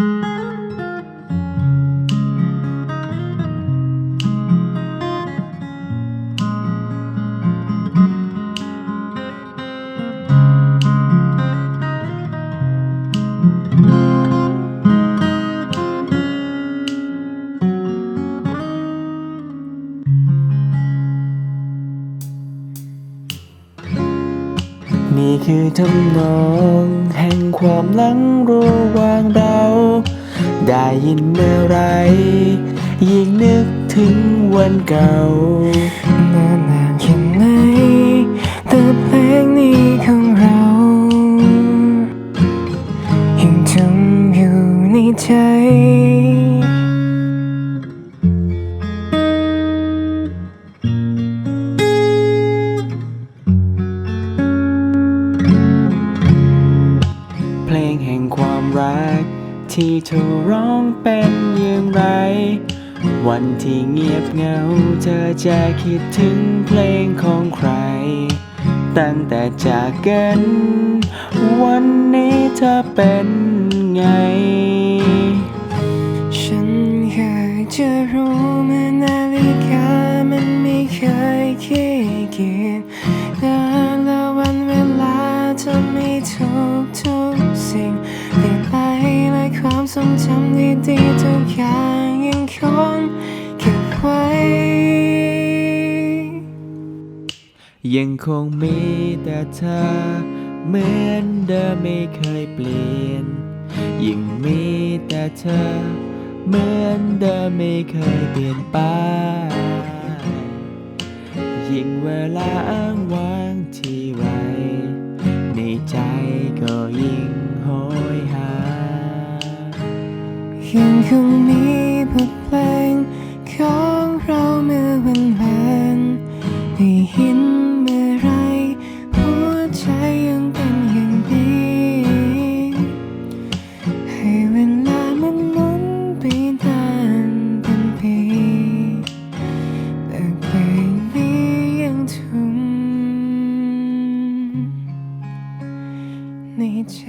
Thank you. นี่คือทำนองแห่งความหลังระหว่างเรา ได้ยินเมื่อไร ยิ่งนึกถึงวันเก่านานนานแค่ไหนแต่เพลงนี้ของเรายังจำอยู่ในใจ ความรัก ที่เธอร้องเป็นอย่างไร วันที่เงียบเหงา เธอจะคิดถึงเพลงของใคร ตั้งแต่จากกัน วันนี้เธอเป็นไง ฉันอยากจะรู้เมื่อนาฬิกามันไม่เคยขี้เความทรงจำดีๆทุกอย่างยังคงเก็บไว้ ยังคงมีแต่เธอเหมือนเดิมไม่เคยเปลี่ยนยังมีแต่เธอเหมือนเดิมไม่เคยเปลี่ยนไป ยิ่งเวลาอ้างว้าง ยังคงมีบทเพลงของเราเมื่อวันวานได้ยินเมื่อไรหัวใจยังเป็นอย่างนี้ให้เวลามันหมุนไปนานเป็นปีแต่เพลงนี้ยังทุ่มในใจ